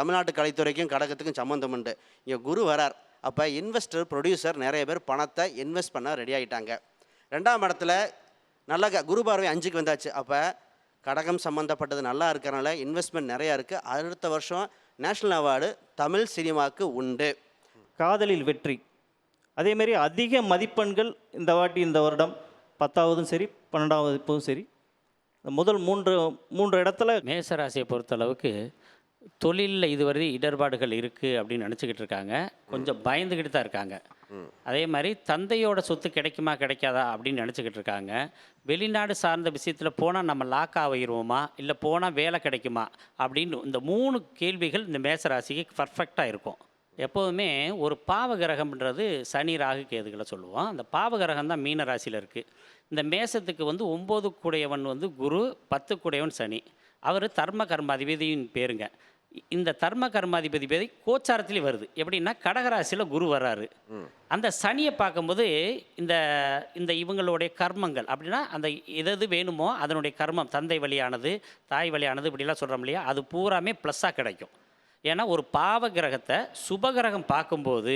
தமிழ்நாட்டு கலைத்துறைக்கும் கடகத்துக்கும் சம்மந்தம் உண்டு. இங்கே குரு வரார். அப்போ இன்வெஸ்டர் ப்ரொடியூசர் நிறைய பேர் பணத்தை இன்வெஸ்ட் பண்ண ரெடி ஆகிட்டாங்க ரெண்டாம் இடத்துல நல்ல க- குரு பார்வை அஞ்சுக்கு வந்தாச்சு. அப்போ கடகம் சம்மந்தப்பட்டது நல்லா இருக்கிறனால இன்வெஸ்ட்மெண்ட் நிறையா இருக்குது அடுத்த வருஷம் நேஷ்னல் அவார்டு தமிழ் சினிமாவுக்கு உண்டு. காதலில் வெற்றி. அதேமாரி அதிக மதிப்பெண்கள் இந்த வாட்டி இந்த வருடம். பத்தாவதும் சரி பன்னெண்டாவது இப்போதும் சரி. முதல் மூன்று மூன்று இடத்துல மேசராசியை பொறுத்தளவுக்கு தொழிலில் இதுவரை இடர்பாடுகள் இருக்குது அப்படின்னு நினச்சிக்கிட்டு இருக்காங்க. கொஞ்சம் பயந்துக்கிட்டு தான் இருக்காங்க. அதே மாதிரி தந்தையோட சொத்து கிடைக்குமா கிடைக்காதா அப்படின்னு நினச்சிக்கிட்டு இருக்காங்க. வெளிநாடு சார்ந்த விஷயத்தில் போனால் நம்ம லாக் ஆகிடுவோமா இல்லை போனால் வேலை கிடைக்குமா? அப்படின்னு இந்த மூணு கேள்விகள் இந்த மேசராசிக்கு பர்ஃபெக்டாக இருக்கும். எப்போதுமே ஒரு பாவகிரகம்ன்றது சனி ராகு கேதுகளை சொல்லுவோம். அந்த பாவகிரகம் தான் மீன ராசியில் இருக்குது இந்த மேசத்துக்கு வந்து ஒம்பது கூடையவன் வந்து குரு பத்து கூடையவன் சனி. அவர் தர்ம கர்மாதிபதியின் பேருங்க. இ- இந்த தர்ம கர்மாதிபதி பேதி கோச்சாரத்திலே வருது. எப்படின்னா கடகராசியில் குரு வர்றாரு. அந்த சனியை பார்க்கும்போது இந்த இந்த இவங்களுடைய கர்மங்கள் அப்படின்னா அந்த எது எது வேணுமோ அதனுடைய கர்மம் தந்தை வழியானது தாய் வழியானது இப்படிலாம் சொல்கிறோம் இல்லையா? அது பூராமே ப்ளஸ்ஸாக கிடைக்கும். ஏன்னா ஒரு பாவ கிரகத்தை சுபகிரகம் பார்க்கும்போது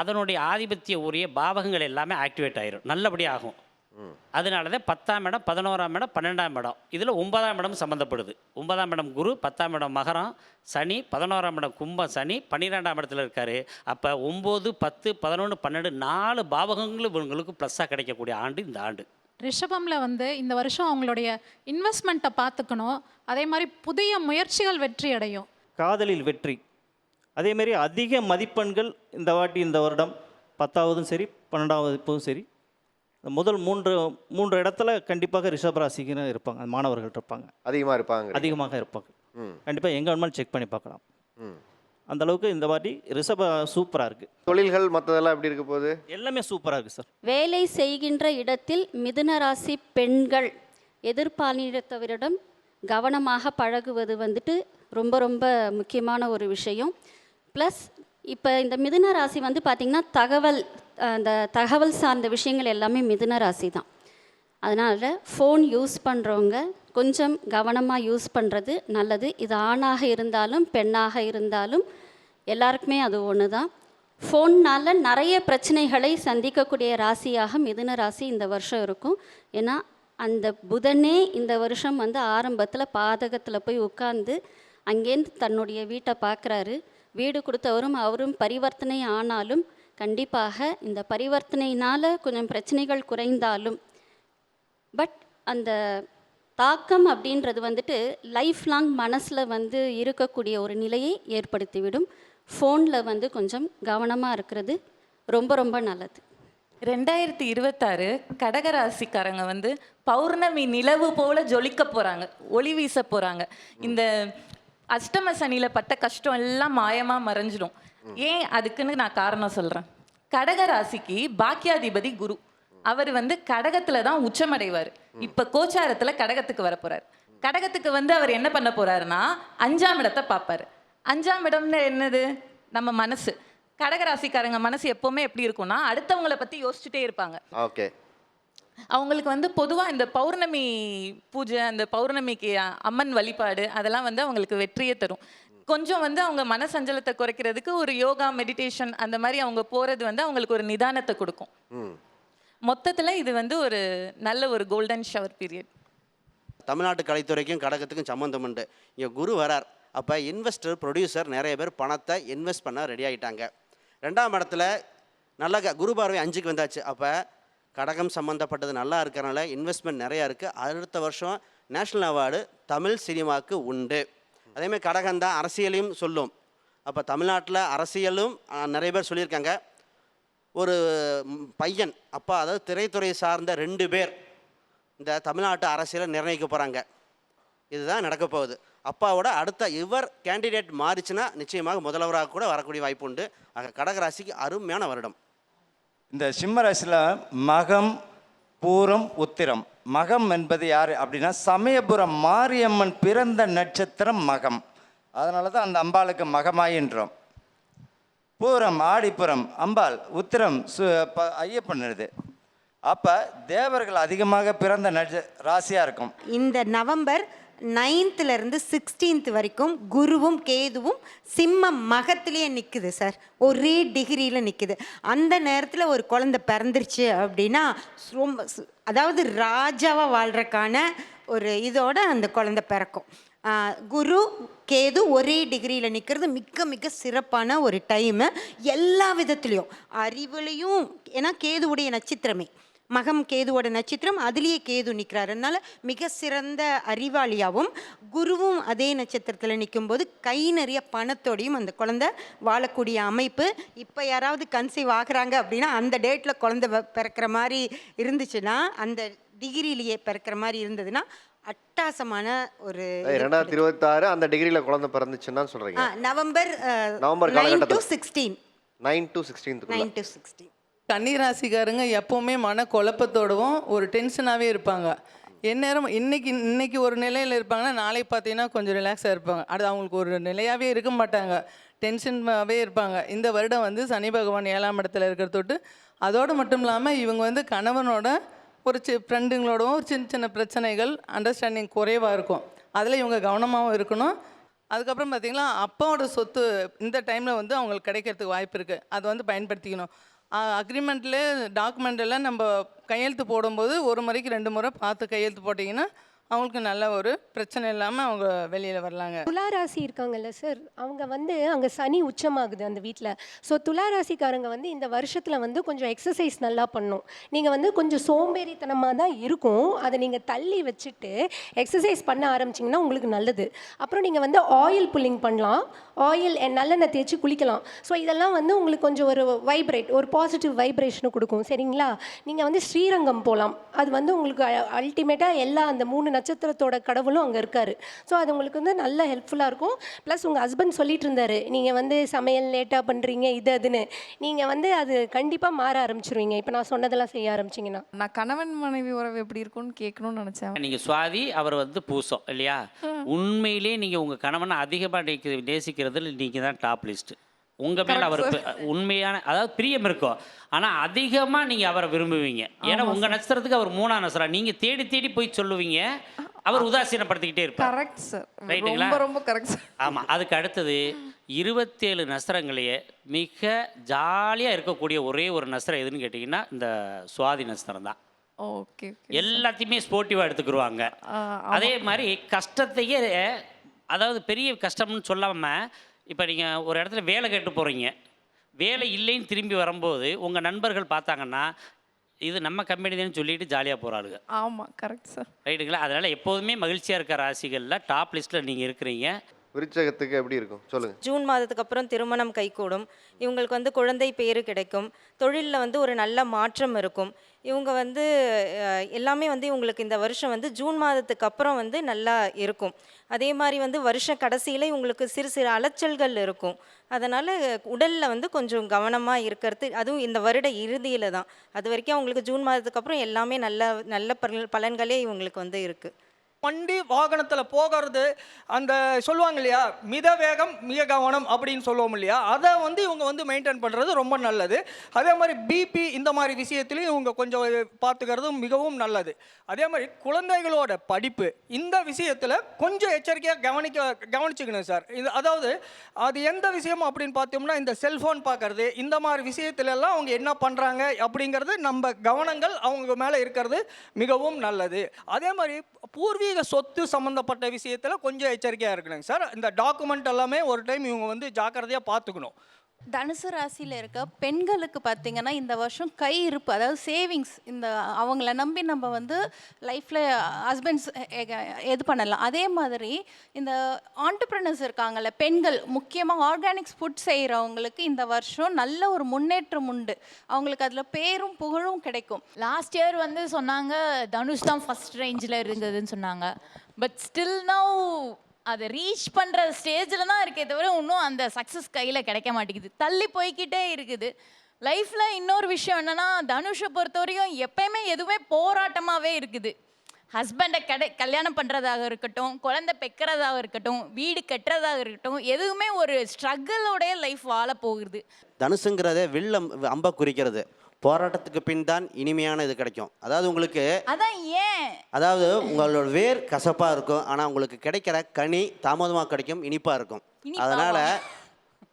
அதனுடைய ஆதிபத்திய உரிய பாவகங்கள் எல்லாமே ஆக்டிவேட் ஆயிரும். நல்லபடியாக ஆகும். அதனால தான் பத்தாம் இடம் பதினோராம் இடம் பன்னெண்டாம் இடம். இதில் ஒன்பதாம் இடம் சம்மந்தப்படுது ஒன்பதாம் இடம் குரு பத்தாம் இடம் மகரம் சனி பதினோராம் இடம் கும்பம் சனி பன்னிரெண்டாம் இடத்துல இருக்காரு. அப்போ ஒம்பது பத்து பதினொன்று பன்னெண்டு நாலு பாவகங்களும் இவங்களுக்கு ப்ளஸ்ஸாக கிடைக்கக்கூடிய ஆண்டு இந்த ஆண்டு. ரிஷபம்ல வந்து இந்த வருஷம் அவங்களுடைய இன்வெஸ்ட்மெண்ட்டை பார்த்துக்கணும். அதே மாதிரி புதிய முயற்சிகள் வெற்றி அடையும். காதலில் வெற்றி. அதேமாரி அதிக மதிப்பெண்கள் இந்த வாட்டி இந்த வருடம். பத்தாவதும் சரி பன்னெண்டாவது இப்போதும் சரி முதல் மூன்று மூன்று இடத்துல கண்டிப்பாக ரிஷபராசிக்கு இருப்பாங்க மாணவர்கள் இருப்பாங்க. அதிகமாக இருப்பாங்க. அதிகமாக இருப்பாங்க. கண்டிப்பாக எங்கே வேணுமாலும் செக் பண்ணி பார்க்கலாம். அந்த அளவுக்கு இந்த வாட்டி ரிஷப சூப்பராக இருக்குது தொழில்கள் மற்றதெல்லாம் எப்படி இருக்க போகுது? எல்லாமே சூப்பராக இருக்குது சார் வேலை செய்கின்ற இடத்தில் மிதுன ராசி பெண்கள் எதிர்பாலினத்தவரிடம் கவனமாக பழகுவது வந்துட்டு ரொம்ப ரொம்ப முக்கியமான ஒரு விஷயம். ப்ளஸ் இப்போ இந்த மிதுன ராசி வந்து பார்த்திங்கன்னா தகவல் அந்த தகவல் சார்ந்த விஷயங்கள் எல்லாமே மிதுன ராசி தான். அதனால் ஃபோன் யூஸ் பண்ணுறவங்க கொஞ்சம் கவனமாக யூஸ் பண்ணுறது நல்லது. இது ஆணாக இருந்தாலும் பெண்ணாக இருந்தாலும் எல்லாருக்குமே அது ஒன்று தான் ஃபோன்னால் நிறைய பிரச்சனைகளை சந்திக்கக்கூடிய ராசியாக மிதுன ராசி இந்த வருஷம் இருக்கும். ஏன்னா அந்த புதனே இந்த வருஷம் வந்து ஆரம்பத்தில் பாதகத்தில் போய் உட்காந்து அங்கேருந்து தன்னுடைய வீட்டை பார்க்குறாரு வீடு கொடுத்தவரும் அவரும் பரிவர்த்தனை ஆனாலும் கண்டிப்பாக இந்த பரிவர்த்தனையினால் கொஞ்சம் பிரச்சனைகள் குறைந்தாலும். பட் அந்த தாக்கம் அப்படின்றது வந்துட்டு லைஃப் லாங் மனசில் வந்து இருக்கக்கூடிய ஒரு நிலையை ஏற்படுத்திவிடும். ஃபோனில் வந்து கொஞ்சம் கவனமாக இருக்கிறது ரொம்ப ரொம்ப நல்லது. ரெண்டாயிரத்தி இருபத்தாறு கடகராசிக்காரங்க வந்து பௌர்ணமி நிலவு போல ஜொலிக்க போகிறாங்க ஒளி வீச போகிறாங்க இந்த அஷ்டம சனியில் பட்ட கஷ்டம் எல்லாம் மாயமா மறைஞ்சிடும். ஏன் அதுக்குன்னு நான் காரணம் சொல்றேன். கடகராசிக்கு பாக்கியாதிபதி குரு. அவர் வந்து கடகத்துல தான் உச்சமடைவார். இப்ப கோச்சாரத்துல கடகத்துக்கு வர போறார் கடகத்துக்கு வந்து அவர் என்ன பண்ண போறாருன்னா அஞ்சாம் இடத்தை பார்ப்பார். அஞ்சாம் இடம்னு என்னது? நம்ம மனசு. கடகராசிக்காரங்க மனசு எப்பவுமே எப்படி இருக்கும்னா அடுத்தவங்கள பத்தி யோசிச்சுட்டே இருப்பாங்க. ஓகே. அவங்களுக்கு வந்து பொதுவாக இந்த பௌர்ணமி பூஜை அந்த பௌர்ணமிக்கு அம்மன் வழிபாடு அதெல்லாம் வந்து அவங்களுக்கு வெற்றியை தரும். கொஞ்சம் வந்து அவங்க மனசஞ்சலத்தை குறைக்கிறதுக்கு ஒரு யோகா மெடிடேஷன் அந்த மாதிரி அவங்க போகிறது வந்து அவங்களுக்கு ஒரு நிதானத்தை கொடுக்கும். மொத்தத்தில் இது வந்து ஒரு நல்ல ஒரு கோல்டன் ஷவர் பீரியட் தமிழ்நாட்டு கலைத்துறைக்கும் கடகத்துக்கும் சம்மந்தம் உண்டு. இங்கே குரு வரார். அப்போ இன்வெஸ்டர் ப்ரொடியூசர் நிறைய பேர் பணத்தை இன்வெஸ்ட் பண்ண ரெடி ஆகிட்டாங்க ரெண்டாம் இடத்துல நல்ல குரு பார்வை அஞ்சுக்கு வந்தாச்சு. அப்போ கடகம் சம்மந்தப்பட்டது நல்லா இருக்கிறனால இன்வெஸ்ட்மெண்ட் நிறையா இருக்குது அடுத்த வருஷம் நேஷ்னல் அவார்டு தமிழ் சினிமாவுக்கு உண்டு. அதேமாதிரி கடகம் தான் அரசியலையும் சொல்லும். அப்போ தமிழ்நாட்டில் அரசியலும் நிறைய பேர் சொல்லியிருக்காங்க. ஒரு பையன் அப்பா அதாவது திரைத்துறை சார்ந்த ரெண்டு பேர் இந்த தமிழ்நாட்டு அரசியலை நிர்ணயிக்க போகிறாங்க இதுதான் நடக்க போகுது. அப்பாவோட அடுத்த இவர் கேண்டிடேட் மாறிச்சுன்னா நிச்சயமாக முதல்வராக கூட வரக்கூடிய வாய்ப்பு உண்டு. ஆக கடகராசிக்கு அருமையான வருடம். இந்த சிம்ம ராசியில் மகம் பூரம் உத்திரம். மகம் என்பது யார் அப்படின்னா சமயபுரம் மாரியம்மன் பிறந்த நட்சத்திரம் மகம். அதனால தான் அந்த அம்பாளுக்கு மகமாயின்றோம். பூரம் ஆடிப்புறம் அம்பாள் உத்திரம் சு ப ஐயப்பன் இது. அப்போ தேவர்கள் அதிகமாக பிறந்த நட்ச ராசியாக இருக்கும். இந்த நவம்பர் நைன்த்துலேருந்து சிக்ஸ்டீன்த் வரைக்கும் குருவும் கேதுவும் சிம்மம் மகத்திலேயே நிற்குது சார் ஒரே டிகிரியில் நிற்குது அந்த நேரத்தில் ஒரு குழந்தை பிறந்துருச்சு அப்படின்னா ரொம்ப அதாவது ராஜாவாக வாழ்கிறக்கான ஒரு இதோட அந்த குழந்தை பிறக்கும். குரு கேது ஒரே டிகிரியில் நிற்கிறது மிக மிக சிறப்பான ஒரு டைமு எல்லா விதத்துலேயும் அறிவுலையும் ஏன்னா கேதுவுடைய நட்சத்திரமே. மகம் கேதுவோட நட்சத்திரம் அதுலேயே கேது நிற்கிறாரு. அதனால மிக சிறந்த அறிவாளியாகவும் குருவும் அதே நட்சத்திரத்தில் நிற்கும்போது கை நிறைய பணத்தோடையும் அந்த குழந்தை வாழக்கூடிய அமைப்பு. இப்போ யாராவது கன்சீவ் ஆகுறாங்க அப்படின்னா அந்த டேட்டில் குழந்தை பிறக்கிற மாதிரி இருந்துச்சுன்னா அந்த டிகிரிலேயே பிறக்கிற மாதிரி இருந்ததுன்னா அட்டாசமான ஒரு ரெண்டாயிரத்தி இருபத்தாறு அந்த டிகிரியில் குழந்தை பிறந்துச்சுன்னு சொல்கிறீங்க November November nine to. Sixteen nine to சிக்ஸ்டீன்த்துக்குள்ள nine to sixteen கன்னிராசிக்காரங்க எப்போவுமே மன குழப்பத்தோடவும் ஒரு டென்ஷனாகவே இருப்பாங்க. எந்நேரம் இன்னைக்கு இன்னைக்கு ஒரு நிலையில் இருப்பாங்கன்னா நாளைக்கு பார்த்தீங்கன்னா கொஞ்சம் ரிலாக்ஸாக இருப்பாங்க. அது அவங்களுக்கு ஒரு நிலையாகவே இருக்க மாட்டாங்க. டென்ஷனாகவே இருப்பாங்க. இந்த வருடம் வந்து சனி பகவான் ஏழாம் இடத்துல இருக்கிற தொட்டு அதோடு மட்டும் இல்லாமல் இவங்க வந்து கணவனோட ஒரு சி ஃப்ரெண்டுங்களோடவும் ஒரு சின்ன சின்ன பிரச்சனைகள் அண்டர்ஸ்டாண்டிங் குறைவாக இருக்கும். அதில் இவங்க கவனமாகவும் இருக்கணும். அதுக்கப்புறம் பார்த்திங்கன்னா அப்பாவோட சொத்து இந்த டைமில் வந்து அவங்களுக்கு கிடைக்கிறதுக்கு வாய்ப்பு இருக்குது அதை வந்து பயன்படுத்திக்கணும். அக்ரிமெண்ட்டில் டாக்குமெண்ட்டில் நம்ம கையெழுத்து போடும்போது ஒரு முறைக்கு ரெண்டு முறை பார்த்து கையெழுத்து போட்டிங்கன்னா அவங்களுக்கு நல்ல ஒரு பிரச்சனை இல்லாமல் அவங்க வெளியில் வரலாங்க. துளாராசி இருக்காங்கல்ல சார் அவங்க வந்து அங்கே சனி உச்சமாகுது அந்த வீட்டில் ஸோ துளாராசிக்காரங்க வந்து இந்த வருஷத்தில் வந்து கொஞ்சம் எக்ஸசைஸ் நல்லா பண்ணும். நீங்கள் வந்து கொஞ்சம் சோம்பேறித்தனமாக தான் இருக்கும். அதை நீங்கள் தள்ளி வச்சுட்டு எக்ஸசைஸ் பண்ண ஆரம்பிச்சிங்கன்னா உங்களுக்கு நல்லது. அப்புறம் நீங்கள் வந்து ஆயில் புல்லிங் பண்ணலாம். ஆயில் நல்லெண்ணெய் தேய்ச்சி குளிக்கலாம். ஸோ இதெல்லாம் வந்து உங்களுக்கு கொஞ்சம் ஒரு வைப்ரேட் ஒரு பாசிட்டிவ் வைப்ரேஷனை கொடுக்கும். சரிங்களா? நீங்கள் வந்து ஸ்ரீரங்கம் போகலாம் அது வந்து உங்களுக்கு அல்டிமேட்டாக எல்லா அந்த மூணு நட்சத்திரத்தோட கடவுளும் அங்கே இருக்காரு. ஸோ அது உங்களுக்கு வந்து நல்ல ஹெல்ப்ஃபுல்லாக இருக்கும். ப்ளஸ் உங்கள் ஹஸ்பண்ட் சொல்லிட்டு இருந்தாரு நீங்கள் வந்து சமையல் லேட்டாக பண்ணுறீங்க இது அதுன்னு. நீங்கள் வந்து அது கண்டிப்பாக மாற ஆரம்பிச்சிருவீங்க. இப்போ நான் சொன்னதெல்லாம் செய்ய ஆரம்பிச்சிங்கன்னா. நான் கணவன் மனைவி உறவு எப்படி இருக்கும்னு கேட்கணும்னு நினச்சேன். நீங்கள் சுவாதி அவர் வந்து பூசம் இல்லையா? உண்மையிலேயே நீங்கள் உங்கள் கணவனை அதிகமாக நேசி நேசிக்கிறதுல நீங்கள் தான் டாப் லிஸ்ட்டு உங்கள் மேலே அவர் உண்மையான அதாவது பிரியம் இருக்கும் ஆனால் அதிகமாக நீங்கள் அவரை விரும்புவீங்க. ஏன்னா உங்கள் நட்சத்திரத்துக்கு அவர் மூணாம் நட்சத்திரம். நீங்கள் தேடி தேடி போய் சொல்லுவீங்க. அவர் உதாசீனப்படுத்திக்கிட்டே இருப்பார். கரெக்ட் சார் ரைட்டுங்களா? ரொம்ப கரெக்ட் சார் ஆமாம் அதுக்கு அடுத்தது இருபத்தேழு நஸ்திரங்களையே மிக ஜாலியாக இருக்கக்கூடிய ஒரே ஒரு நஸ்திரம் எதுன்னு கேட்டிங்கன்னா இந்த சுவாதி நஸ்திரம் தான். ஓகே எல்லாத்தையுமே ஸ்போர்ட்டிவாக எடுத்துக்கிருவாங்க. அதே மாதிரி கஷ்டத்தையே அதாவது பெரிய கஷ்டம்னு சொல்லாமல் இப்போ நீங்கள் ஒரு இடத்துல வேலை கேட்டு போகிறீங்க வேலை இல்லைன்னு திரும்பி வரும்போது உங்கள் நண்பர்கள் பார்த்தாங்கன்னா இது நம்ம கம்பெனி தான் சொல்லிட்டு ஜாலியாக போகிறாளுங்க ஆமாம் கரெக்ட் சார் ரைட்டுங்களா அதனால் எப்போதுமே மகிழ்ச்சியாக இருக்க ராசிகளில் டாப் லிஸ்ட்டில் நீங்கள் இருக்கிறீங்க. விருச்சகத்துக்கு எப்படி இருக்கும்? சொல்லுங்க. ஜூன் மாதத்துக்கு அப்புறம் திருமணம் கைகூடும். இவங்களுக்கு வந்து குழந்தை பேரு கிடைக்கும். தொழிலில் வந்து ஒரு நல்ல மாற்றம் இருக்கும். இவங்க வந்து அஹ், எல்லாமே வந்து இவங்களுக்கு இந்த வருஷம் வந்து ஜூன் மாதத்துக்கு அப்புறம் வந்து நல்லா இருக்கும். அதே மாதிரி வந்து வருஷ கடைசியில் இவங்களுக்கு சிறு சிறு அலைச்சல்கள் இருக்கும். அதனால் உடலில் வந்து கொஞ்சம் கவனமாக இருக்கிறது அதுவும் இந்த வருட இறுதியில் தான். அது வரைக்கும் அவங்களுக்கு ஜூன் மாதத்துக்கு அப்புறம் எல்லாமே நல்ல நல்ல பலன் பலன்களே இவங்களுக்கு வந்து இருக்குது வண்டி வாகனத்தில் போகிறது அந்த சொல்லுவாங்க இல்லையா? மித வேகம் மிக கவனம் அப்படின்னு சொல்லுவோம் இல்லையா? அதை வந்து இவங்க வந்து மெயின்டைன் பண்ணுறது ரொம்ப நல்லது. அதே மாதிரி பிபி இந்த மாதிரி விஷயத்துலையும் இவங்க கொஞ்சம் பார்த்துக்கிறது மிகவும் நல்லது. அதே மாதிரி குழந்தைகளோட படிப்பு இந்த விஷயத்தில் கொஞ்சம் எச்சரிக்கையாக கவனிக்க கவனிச்சுக்கணும் சார். இது அதாவது அது எந்த விஷயம் அப்படின்னு பார்த்தோம்னா இந்த செல்ஃபோன் பார்க்கறது இந்த மாதிரி விஷயத்துலலாம் அவங்க என்ன பண்ணுறாங்க அப்படிங்கிறது நம்ம கவனங்கள் அவங்க மேலே இருக்கிறது மிகவும் நல்லது. அதே மாதிரி பூர்வீக சொத்து சம்மந்தப்பட்ட விஷயத்தில் கொஞ்சம் எச்சரிக்கையாக இருக்கணுங்க சார். இந்த டாக்குமெண்ட் எல்லாமே ஒரு டைம் இவங்க வந்து ஜாக்கிரதையாக பார்த்துக்கணும். தனுசு ராசியில் இருக்க பெண்களுக்கு பார்த்தீங்கன்னா இந்த வருஷம் கை இருப்பு அதாவது சேவிங்ஸ் இந்த அவங்கள நம்பி நம்ம வந்து லைஃப்பில் ஹஸ்பண்ட்ஸ் இது பண்ணலாம். அதே மாதிரி இந்த ஆண்டர்பிரினர்ஸ் இருக்காங்கல்ல பெண்கள் முக்கியமாக ஆர்கானிக்ஸ் ஃபுட் செய்கிறவங்களுக்கு இந்த வருஷம் நல்ல ஒரு முன்னேற்றம் உண்டு. அவங்களுக்கு அதில் பேரும் புகழும் கிடைக்கும். லாஸ்ட் இயர் வந்து சொன்னாங்க தனுஷ் தான் ஃபர்ஸ்ட் ரேஞ்சில் இருந்ததுன்னு சொன்னாங்க. பட் ஸ்டில் நவ் அதை ரீச் பண்ணுற ஸ்டேஜில் தான் இருக்கே தவிர இன்னும் அந்த சக்ஸஸ் கையில் கிடைக்க மாட்டேங்குது. தள்ளி போய்க்கிட்டே இருக்குது. லைஃப்பில் இன்னொரு விஷயம் என்னென்னா தனுஷை பொறுத்தவரையும் எப்பயுமே எதுவுமே போராட்டமாகவே இருக்குது. ஹஸ்பண்டை கடை கல்யாணம் பண்ணுறதாக இருக்கட்டும் குழந்தை பெக்கிறதாக இருக்கட்டும் வீடு கட்டுறதாக இருக்கட்டும் எதுவுமே ஒரு ஸ்ட்ரகிளோடைய லைஃப் வாழ போகுது. தனுசுங்கிறதே வில்லம் அம்பை குறிக்கிறது. போராட்டத்துக்கு பின் தான் இனிமையான இது கிடைக்கும். அதாவது உங்களுக்கு அதான் ஏன்? அதாவது உங்களோட வேர் கசப்பாக இருக்கும் ஆனால் உங்களுக்கு கிடைக்கிற கனி தாமதமாக கிடைக்கும் இனிப்பாக இருக்கும்? அதனால்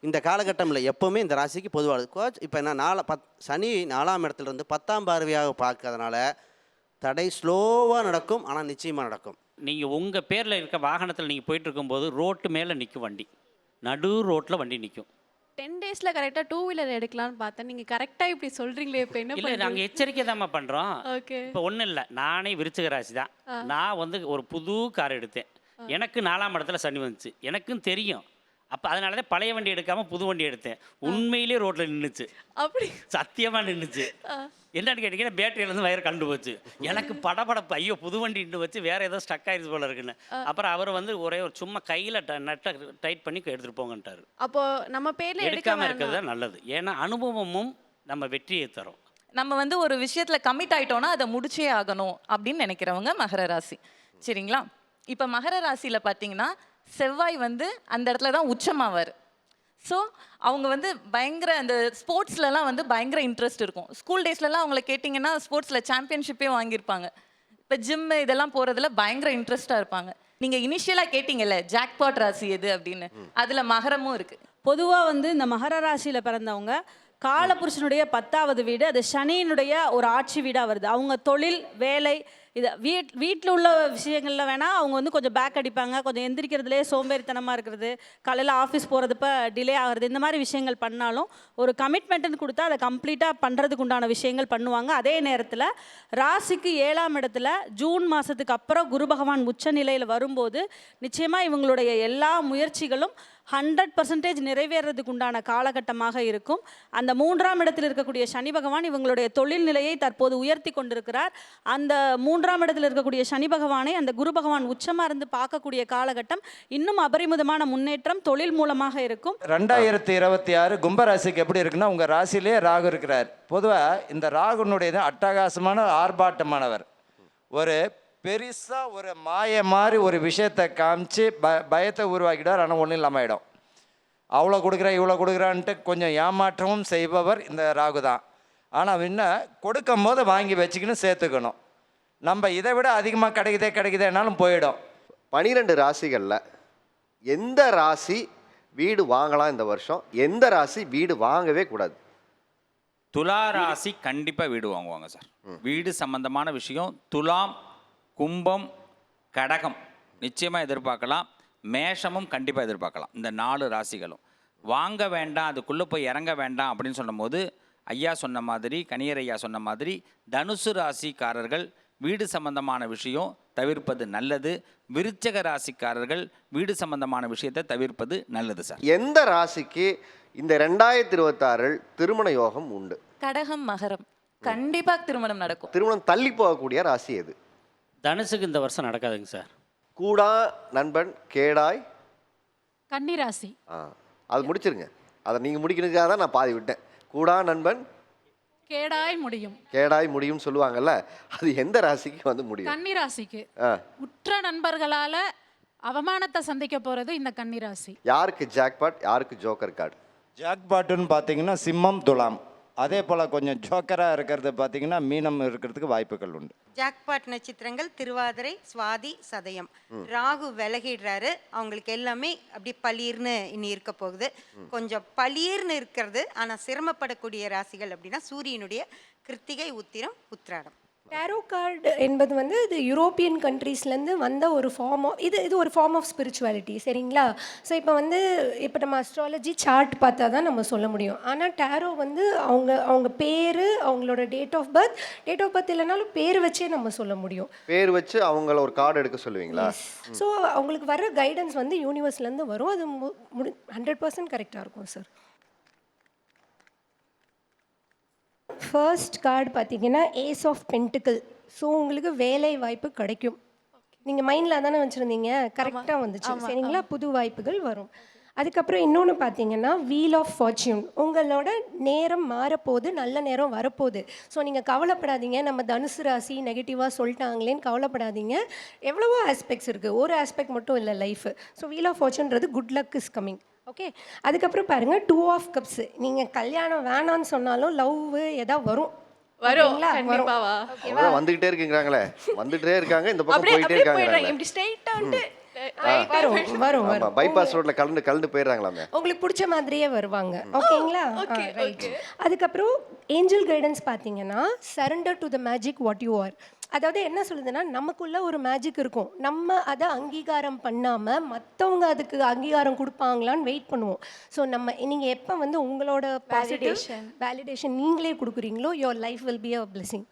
இந்த காலகட்டமில் எப்போவுமே இந்த ராசிக்கு பொதுவானது கோச் இப்போ என்ன நாலு பத் சனி நாலாம் இடத்துல இருந்து பத்தாம் பார்வையாக பார்க்கறதுனால தடை ஸ்லோவாக நடக்கும் ஆனால் நிச்சயமாக நடக்கும். நீங்கள் உங்கள் பேரில் இருக்க வாகனத்தில் நீங்கள் போயிட்டு இருக்கும்போது ரோட்டு மேலே நிற்கும் வண்டி. நடு ரோட்டில் வண்டி நிற்கும் டென் டேஸில் கரெக்டாக டூ வீலர் எடுக்கலாம்னு பார்த்தேன். நீங்கள் கரெக்டாக இப்படி சொல்கிறீங்களே இப்போ என்ன இல்லை நாங்கள் எச்சரிக்கை தாம்மா பண்ணுறோம் ஓகே இப்போ ஒன்றும் இல்லை நானே விருச்சிக ராசி தான். நான் வந்து ஒரு புது கார் எடுத்தேன். எனக்கு நாலாம் இடத்துல சனி வந்துச்சு. எனக்கும் தெரியும். அப்போ அதனால தான் பழைய வண்டி எடுக்காமல் புது வண்டி எடுத்தேன். உண்மையிலேயே ரோட்டில் நின்றுச்சு அப்படி. சத்தியமாக நின்றுச்சு என்னன்னு கேட்டிங்கன்னா பேட்டரியிலேருந்து வயர் கண்டு போச்சு. எனக்கு படபடப்பு. ஐயோ புது வண்டி நின்று வச்சு வேற ஏதோ ஸ்டக் ஆயிடுச்சு போல இருக்குன்னு. அப்புறம் அவர் வந்து ஒரே ஒரு சும்மா கையில் நட்டை டைட் பண்ணி எடுத்துகிட்டு போங்கன்ட்டாரு. அப்போ நம்ம பேர்ல எடுக்க எடுக்காமல் இருக்கிறது தான் நல்லது. ஏன்னா அனுபவமும் நம்ம வெற்றியை தரும். நம்ம வந்து ஒரு விஷயத்துல கமிட் ஆயிட்டோம்னா அதை முடிச்சே ஆகணும் அப்படின்னு நினைக்கிறவங்க மகர ராசி. சரிங்களா? இப்போ மகர ராசியில பார்த்தீங்கன்னா செவ்வாய் வந்து அந்த இடத்துல தான் உச்சமாவார். ஸோ அவங்க வந்து பயங்கர அந்த ஸ்போர்ட்ஸ்லலாம் வந்து பயங்கர இன்ட்ரெஸ்ட் இருக்கும். ஸ்கூல் டேஸ்லலாம் அவங்கள கேட்டிங்கன்னா ஸ்போர்ட்ஸில் சாம்பியன்ஷிப்பே வாங்கியிருப்பாங்க. இப்போ ஜிம்மு இதெல்லாம் போகிறதுல பயங்கர இன்ட்ரெஸ்ட்டாக இருப்பாங்க. நீங்கள் இனிஷியலாக கேட்டிங்கல்ல ஜாக்பாட் ராசி எது அப்படின்னு? அதில் மகரமும் இருக்குது பொதுவாக வந்து இந்த மகர ராசியில் பிறந்தவங்க காலபுருஷனுடைய பத்தாவது வீடு அது சனியினுடைய ஒரு ஆட்சி வீடாக வருது. அவங்க தொழில் வேலை இது வீட் வீட்டில் உள்ள விஷயங்களில் வேணால் அவங்க வந்து கொஞ்சம் பேக் அடிப்பாங்க. கொஞ்சம் எந்திரிக்கிறதுலே சோம்பேறித்தனமாக இருக்கிறது காலையில் ஆஃபீஸ் போகிறதுப்ப டிலே ஆகிறது இந்த மாதிரி விஷயங்கள் பண்ணாலும் ஒரு கமிட்மெண்ட்டுன்னு கொடுத்தா அதை கம்ப்ளீட்டாக பண்ணுறதுக்கு உண்டான விஷயங்கள் பண்ணுவாங்க. அதே நேரத்தில் ராசிக்கு ஏழாம் இடத்துல ஜூன் மாதத்துக்கு அப்புறம் குரு பகவான் உச்ச நிலையில் வரும்போது நிச்சயமாக இவங்களுடைய எல்லா முயற்சிகளும் ஹண்ட்ரட் பர்சன்டேஜ் நிறைவேறதுக்கு உண்டான காலகட்டமாக இருக்கும். அந்த மூன்றாம் இடத்தில் இருக்கக்கூடிய சனி பகவான் இவங்களுடைய தொழில் நிலையை தற்போது உயர்த்தி கொண்டிருக்கிறார். அந்த மூன்றாம் இடத்தில் இருக்கக்கூடிய சனி பகவானை அந்த குரு பகவான் உச்சமாக இருந்து பார்க்கக்கூடிய காலகட்டம் இன்னும் அபரிமிதமான முன்னேற்றம் தொழில் மூலமாக இருக்கும். ரெண்டாயிரத்தி இருபத்தி ஆறு கும்பராசிக்கு எப்படி இருக்குன்னா உங்கள் ராசியிலே ராகு இருக்கிறார். பொதுவாக இந்த ராகுனுடைய அட்டகாசமான ஆர்ப்பாட்டமானவர். ஒரு பெருசாக ஒரு மாய மாதிரி ஒரு விஷயத்தை காமிச்சு ப பயத்தை உருவாக்கிடுவார். ஆனால் ஒன்றும் இல்லாமல் ஆகிடும் அவ்வளோ கொடுக்குறேன் இவ்வளோ கொடுக்குறான்ட்டு கொஞ்சம் ஏமாற்றமும் செய்பவர் இந்த ராகு தான். ஆனால் என்ன கொடுக்கும் போது வாங்கி வச்சுக்கின்னு சேர்த்துக்கணும். நம்ம இதை விட அதிகமாக கிடைக்குதே கிடைக்குதேனாலும் போயிடும். பனிரெண்டு ராசிகளில் எந்த ராசி வீடு வாங்கலாம் இந்த வருஷம்? எந்த ராசி வீடு வாங்கவே கூடாது? துலா ராசி கண்டிப்பாக வீடு வாங்குவாங்க சார். வீடு சம்பந்தமான விஷயம் துலாம் கும்பம் கடகம் நிச்சயமாக எதிர்பார்க்கலாம். மேஷமும் கண்டிப்பாக எதிர்பார்க்கலாம். இந்த நாலு ராசிகளும். வாங்க வேண்டாம் அதுக்குள்ளே போய் இறங்க வேண்டாம் அப்படின்னு சொன்னபோது ஐயா சொன்ன மாதிரி கணியர் ஐயா சொன்ன மாதிரி தனுசு ராசிக்காரர்கள் வீடு சம்பந்தமான விஷயம் தவிர்ப்பது நல்லது. விருச்சக ராசிக்காரர்கள் வீடு சம்பந்தமான விஷயத்தை தவிர்ப்பது நல்லது சார். எந்த ராசிக்கு இந்த ரெண்டாயிரத்தி இருபத்தாறில் திருமண யோகம் உண்டு? கடகம் மகரம். கண்டிப்பாக திருமணம் நடக்கும். திருமணம் தள்ளி போகக்கூடிய ராசி எது? தனுசுக்கு இந்த வருஷம் நடக்காதுங்க சார். கூடா நண்பன் கேடாய். கன்னிராசி. ஆ அது முடிச்சிருங்க. அதை நீங்கள் முடிக்கிறதுக்காக தான் நான் பாதி விட்டேன். கூடா நண்பன். கேடாய் முடியும். கேடாய் முடியும்னு சொல்லுவாங்கல்ல அது எந்த ராசிக்கு வந்து முடியும்? கன்னிராசிக்கு. ஆ. உற்ற நண்பர்களால அவமானத்தை சந்திக்க போறது இந்த கன்னிராசி. யாருக்கு ஜாக்பாட் யாருக்கு ஜோக்கர் கார்டு? ஜாக்பாட்டுன்னு பார்த்தீங்கன்னா சிம்மம் துலாம். அதே போல் கொஞ்சம் ஜோக்கராக இருக்கிறது பார்த்தீங்கன்னா மீனம் இருக்கிறதுக்கு வாய்ப்புகள் உண்டு. ஜாக்பாட் நட்சத்திரங்கள் திருவாதிரை சுவாதி சதயம். ராகு விலகிடுறாரு. அவங்களுக்கு எல்லாமே அப்படி பளீர்னு இனி இருக்க போகுது. கொஞ்சம் பளீர்னு இருக்கிறது ஆனால் சிரமப்படக்கூடிய ராசிகள் அப்படின்னா சூரியனுடைய கிருத்திகை உத்திரம் உத்திராடம். டேரோ கார்டு என்பது வந்து இது யூரோப்பியன் கண்ட்ரீஸ்லேருந்து வந்த ஒரு ஃபார்ம் ஆஃப் இது இது ஒரு ஃபார்ம் ஆஃப் ஸ்பிரிச்சுவாலிட்டி சரிங்களா? ஸோ இப்போ வந்து இப்போ நம்ம அஸ்ட்ராலஜி சார்ட் பார்த்தா தான் நம்ம சொல்ல முடியும். ஆனால் டேரோ வந்து அவங்க அவங்க பேர் அவங்களோட date of birth date of birth இல்லைனாலும் பேர் வச்சே நம்ம சொல்ல முடியும். பேர் வச்சு அவங்கள ஒரு கார்டு எடுக்க சொல்லுவீங்களா? ஸோ அவங்களுக்கு வர கைடன்ஸ் வந்து யூனிவர்ஸ்லேருந்து வரும். அது ஹண்ட்ரட் பர்சன்ட் கரெக்டாக இருக்கும் சார் ஃபர்ஸ்ட் கார்டு பார்த்தீங்கன்னா ஏஸ் ஆஃப் பென்டிக்கல் ஸோ உங்களுக்கு வேலை வாய்ப்பு கிடைக்கும். நீங்கள் மைண்டில் தானே வச்சுருந்தீங்க? கரெக்டாக வந்துச்சு. சரிங்களா? புது வாய்ப்புகள் வரும். அதுக்கப்புறம் இன்னொன்று பார்த்தீங்கன்னா வீல் ஆஃப் ஃபார்ச்சூன் உங்களோட நேரம் மாறப்போகுது நல்ல நேரம் வரப்போகுது. ஸோ நீங்கள் கவலைப்படாதீங்க. நம்ம தனுசு ராசி நெகட்டிவாக சொல்லிட்டாங்களேன்னு கவலைப்படாதீங்க. எவ்வளவோ ஆஸ்பெக்ட்ஸ் இருக்குது ஒரு ஆஸ்பெக்ட் மட்டும் இல்லை life so wheel of ஃபார்ச்சூன்றது good luck is coming okay அதுக்கப்புறம் பாருங்க டூ ஆஃப் கப்ஸ் நீங்கள் கல்யாணம் வேணாம்னு சொன்னாலும் லவ் ஏதாவது வரும். வரும்? கண்டிப்பாவா. ஓகேவா? வந்துகிட்டே இருக்குங்கிறாங்களே. வந்துட்டே இருக்காங்க இந்த பக்கம் போயிட்டே இருக்காங்க இப்படி ஸ்ட்ரைட்டா வந்து வரும் வரும் வரும். பைபாஸ் ரோட்ல கலந்து கலந்து போயிடுறாங்களாமே. உங்களுக்கு பிடிச்ச மாதிரியே வருவாங்க. ஓகேங்களா? ரைட் அதுக்கப்புறம் ஏஞ்சல் கைடன்ஸ் பார்த்தீங்கன்னா surrender to the magic what you are அதாவது என்ன சொல்லுதுன்னா நமக்குள்ள ஒரு மேஜிக் இருக்கும். நம்ம அதை அங்கீகாரம் பண்ணாம மற்றவங்க அதுக்கு அங்கீகாரம் கொடுப்பாங்களான்னு வெயிட் பண்ணுவோம். ஸோ நம்ம நீங்க எப்போ வந்து உங்களோட பாசிட்டிவ். வேலிடேஷன் நீங்களே கொடுக்குறீங்களோ your life will be a blessing